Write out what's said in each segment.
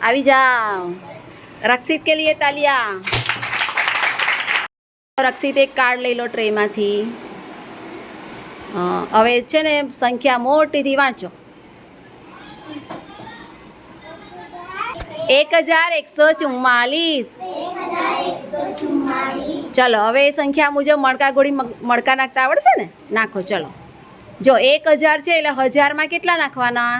આવી જાઓ રક્ષિત કે લીએ તાલિયા રક્ષિત એક કાર્ડ લઈ લો ટ્રેમાંથી હવે છે ને સંખ્યા મોટીથી વાંચો એક હજાર એકસો ચુમ્માલીસ ચલો હવે એ સંખ્યા મુજબ મણકા ગોળી મણકા નાખતા આવડશે ને નાખો ચલો જો એક હજાર છે એટલે હજારમાં કેટલા નાખવાના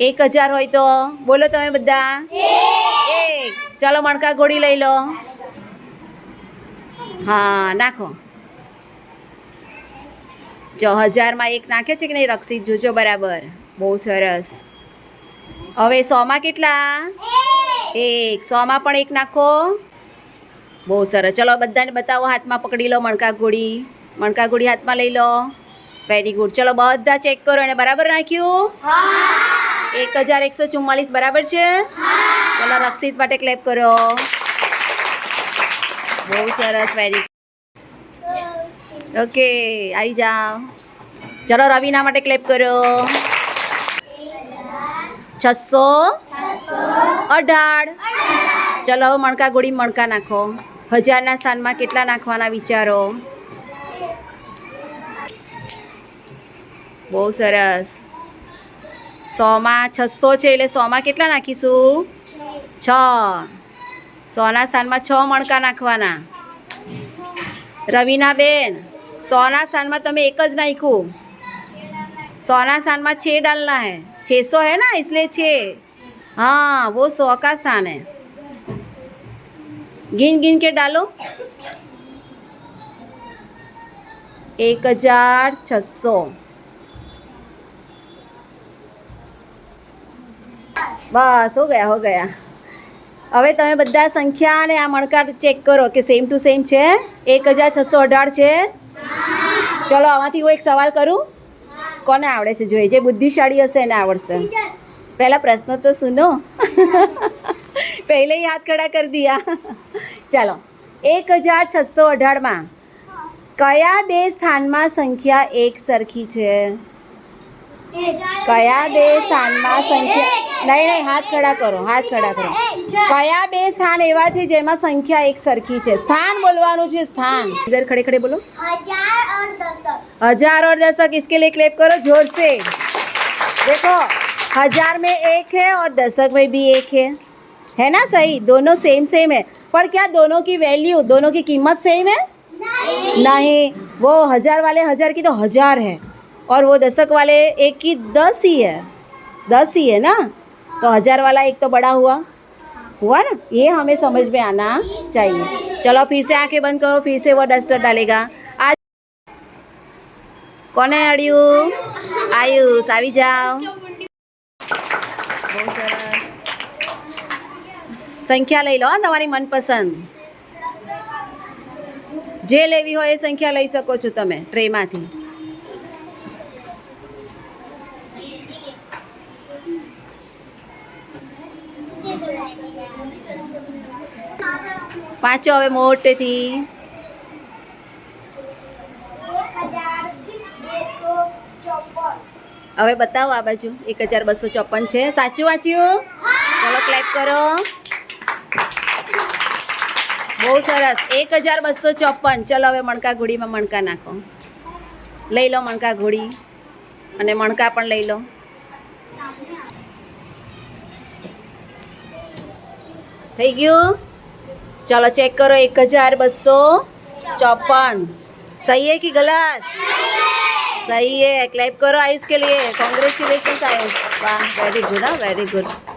એક હજાર હોય તો. બોલો તમે બધા. એક. ચાલો મણકા ઘોડી લઈ લો. હા, નાખો. જો, હજારમાં એક નાખે છે કે નહીં, રક્ષિત? જોજો બરાબર. બહુ સરસ. હવે સોમાં કેટલા? એક. સોમાં પણ એક નાખો. બહુ સરસ. ચલો, બધાને બતાવો, હાથમાં પકડી લો મણકા ગોળી. મણકા ઘોડી હાથમાં લઈ લો. વેરી ગુડ ચલો, બધા ચેક કરો એને બરાબર નાખ્યું? એક હજાર એકસો ચુમ્માલીસ બરાબર છે? ચલો રક્ષિત માટે ક્લેપ કરો. બહુ સરસ વેરી ઓકે આવી જાઓ. ચલો રવિના માટે ક્લેપ કરો. છસો અઢાર. ચલો મણકા ગોળી મણકા નાખો. હજારના સ્થાનમાં કેટલા નાખવાના વિચારો? બહુ સરસ. સોમાં છસો છે એટલે સોમાં કેટલા નાખીશું છ સોના સ્થાનમાં છ મણકા નાખવાના રવિના બેન સોના સ્થાનમાં તમે એક જ નાખ્યું सोना स्थान में छः डालना है छः सौ है ना इसलिए छः हाँ वो सौ का स्थान है गिन गिन के डालो एक हजार छसो બસ, હો ગયા હો ગયા. હવે તમે બધા સંખ્યા અને આ મણકાર ચેક કરો કે સેમ ટુ સેમ છે? એક હજાર છસો અઢાર છે? ચલો, આમાંથી હું એક સવાલ કરું. કોને આવડે છે જોઈએ? જે બુદ્ધિશાળી હશે એને આવડશે. પહેલાં પ્રશ્ન તો સુનો. પહેલે હાથ ખડા કરી દીયા. ચાલો, એક હજાર છસો અઢારમાં કયા બે સ્થાનમાં સંખ્યા એક સરખી છે? કયા બે સ્થાનમાં સંખ્યા નહીં નહીં હાથ ખડા કરો હાથ ખડા કરો કયા બે સ્થાન એવા છે જેમાં સંખ્યા એક સરખી છે સ્થાન બોલવાનું છે સ્થાન इधर खड़े खड़े बोलो हजार और दशक हजार और दशक इसके लिए क्लेप करो जोर से देखो हजार में एक है और दशक में भी एक है है ना सही दोनों सेम सेम है पर क्या दोनों की वैल्यू दोनों की कीमत सेम है नहीं वो हजार वाले हजार की तो हजार है और वो दशक वाले एक की दस ही है दस ही है ना तो हजार वाला एक तो बड़ा हुआ हुआ ना ये हमें समझ में आना चाहिए चलो फिर से आंखें बंद करो फिर से वो डस्टर डालेगा आज કોને અડ્યું આયુષ આવી જાઓ બહુ સરસ સંખ્યા લઈ લો હો તમારી મનપસંદ જે લેવી હોય એ સંખ્યા લઈ શકો છો તમે ટ્રેમાંથી પાંચો હવે મોટેથી. હવે બતાવો આ બાજુ. એક હજાર બસો ચોપન છે. સાચું વાંચ્યું? ચલો ક્લેપ કરો. બહુ સરસ. એક હજાર બસો ચોપન. ચલો હવે મણકા ઘોડીમાં મણકા નાખો. લઈ લો મણકા ઘોડી. અને મણકા પણ લઈ લો. થઈ ગયું? ચાલો ચેક કરો, એક હજાર બસો ચોપન. સહી કે ગલત? સહી હે ક્લેપ કરો આયુષ કે લીએ કોંગ્રેચ્યુલેશન આયુષ. વાહ વેરી ગુડ હા વેરી ગુડ